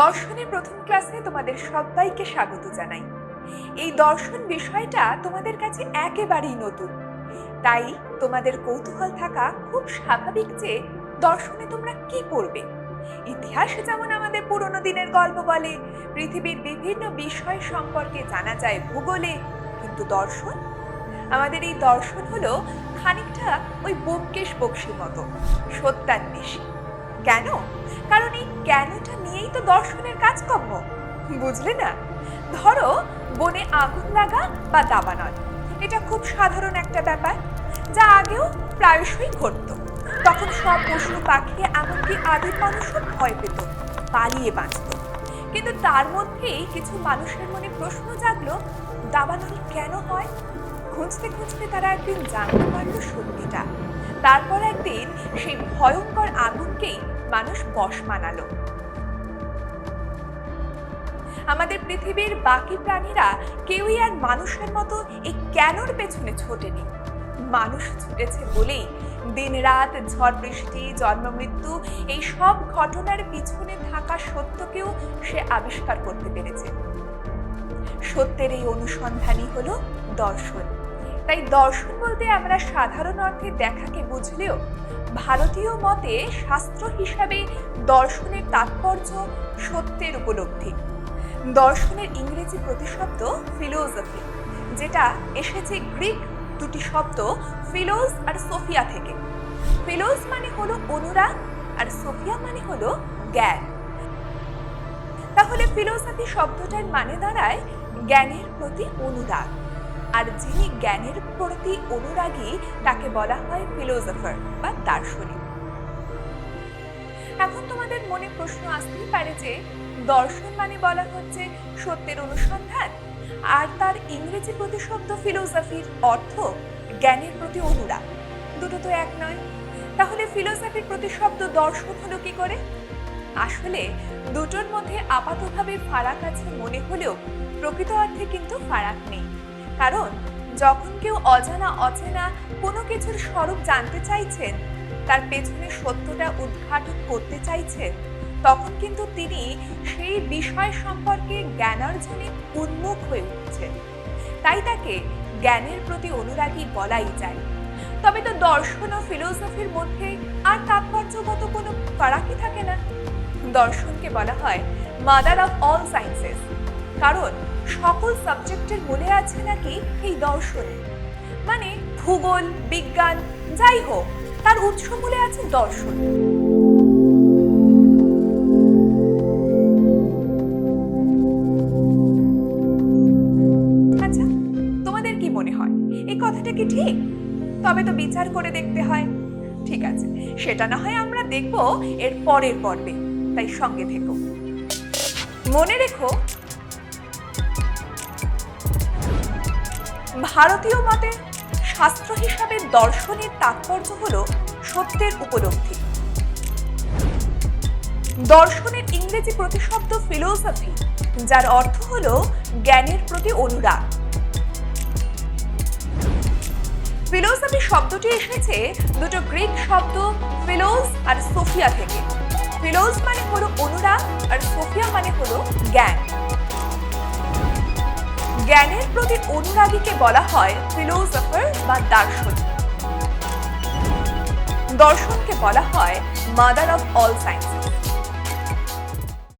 দর্শনের প্রথম ক্লাসে তোমাদের সবাইকে স্বাগত জানাই। এই দর্শন বিষয়টা তোমাদের কাছে একেবারেই নতুন। তাই তোমাদের কৌতূহল থাকা খুব স্বাভাবিক যে দর্শনে তোমরা কি পড়বে। ইতিহাস যেমন আমাদের পুরনো দিনের গল্প বলে, পৃথিবীর বিভিন্ন বিষয় সম্পর্কে জানা যায় ভূগোলে, কিন্তু দর্শন? আমাদের এই দর্শন হলো খানিকটা ওই বোমকেশ বক্সির মতো, সত্যান্বেষী। কেন? কারণ এই কেনটা নিয়েই তো দর্শনের কাজকর্ম। বুঝলে না? ধরো, বনে আগুন লাগা বা দাবা দাবানল এটা খুব সাধারণ একটা ব্যাপার, যা আগেও প্রায়শই ঘটত। তখন সব পশু পাখি এমনকি আদিম মানুষও ভয় পেত, পালিয়ে বাঁচত। কিন্তু তার মধ্যেই কিছু মানুষের মনে প্রশ্ন জাগলো দাবানল কেন হয়? খুঁজতে খুঁজতে তারা একদিন জানতে পারল সত্যিটা। তারপর একদিন সেই ভয়ঙ্কর আগুনকেই মানুষ বশ মানালো। আমাদের পৃথিবীর বাকি প্রাণীরা কেউই আর মানুষের মতো এই কেনর পেছনে ছোটেনি। মানুষ ছুটেছে বলেই দিন রাত ঝড় বৃষ্টি জন্ম মৃত্যু এই সব ঘটনার পিছনে থাকা সত্যকেও সে আবিষ্কার করতে পেরেছে। সত্যের এই অনুসন্ধানই হলো দর্শন। তাই দর্শন বলতে আমরা সাধারণ অর্থে দেখাকে বুঝলেও ভারতীয় মতে শাস্ত্র হিসাবে দর্শনের তাৎপর্য সত্যের উপলব্ধি। দর্শনের ইংরেজি প্রতিশব্দ ফিলোসফি যেটা এসেছে গ্রিক দুটি শব্দ ফিলোজ আর সোফিয়া থেকে। ফিলোজ মানে হলো অনুরাগ আর সোফিয়া মানে হলো জ্ঞান। তাহলে ফিলোসফি শব্দটার মানে দাঁড়ায় জ্ঞানের প্রতি অনুরাগ। আর যিনি জ্ঞানের প্রতি অনুরাগী, তাকে বলা হয় ফিলোজফার বা দার্শনিক। এখন তোমাদের মনে প্রশ্ন আসতেই পারে যে, দর্শন মানে বলা হচ্ছে সত্যের অনুসন্ধান? আর তার ইংরেজি প্রতিশব্দ ফিলোসফির অর্থ জ্ঞানের প্রতি অনুরাগ। দুটো তো এক নয়। তাহলে ফিলোসফির প্রতিশব্দ দর্শন হলো কি করে? আসলে দুটোর মধ্যে আপাতভাবে ফারাক আছে মনে হলেও প্রকৃত অর্থে কিন্তু ফারাক নেই। কারণ যখন কেউ অজানা, অচেনা কোনো কিছুর স্বরূপ জানতে চাইছেন, তার পেছনে সত্যটা উদ্ঘাটন করতে চাইছেন, তখন কিন্তু তিনি সেই বিষয় সম্পর্কে জ্ঞানার্জনে উন্মুখ হয়ে উঠছেন। তাই তাকে জ্ঞানের প্রতি অনুরাগী বলাই যায়। তবে তো দর্শন ও ফিলোসফির মধ্যে আর তাৎপর্যগত কোনো ফারাকই থাকে না। দর্শনকে বলা হয় মাদার অফ অল সায়েন্সেস কারণ সকল সাবজেক্টের মূলে আছে নাকি এই দর্শনে? মানে ভূগোল, বিজ্ঞান, যাই হোক, তার উৎস মূলে আছে দর্শন। আচ্ছা তোমাদের কি মনে হয়? এই কথাটা কি ঠিক? তবে তো বিচার করে দেখতে হয়। ঠিক আছে, সেটা না হয় আমরা দেখব এর পরের পর্বে। তাই সঙ্গে থেকো। মনে রেখো ভারতীয় মতে, শাস্ত্র হিসাবে দর্শনের তাৎপর্য হল সত্যের উপলব্ধি। দর্শনের ইংরেজি প্রতিশব্দ ফিলোসফি যার অর্থ হল জ্ঞানের প্রতি অনুরাগ। ফিলোসফি শব্দটি এসেছে দুটো গ্রিক শব্দ ফিলোস আর সোফিয়া থেকে। ফিলোস মানে হলো অনুরাগ আর সোফিয়া মানে হলো জ্ঞান। জ্ঞানের প্রতি অনুরাগীকে বলা হয় ফিলোসফার বা দার্শনিক। দর্শনকে বলা হয় মাদার অফ অল সায়েন্স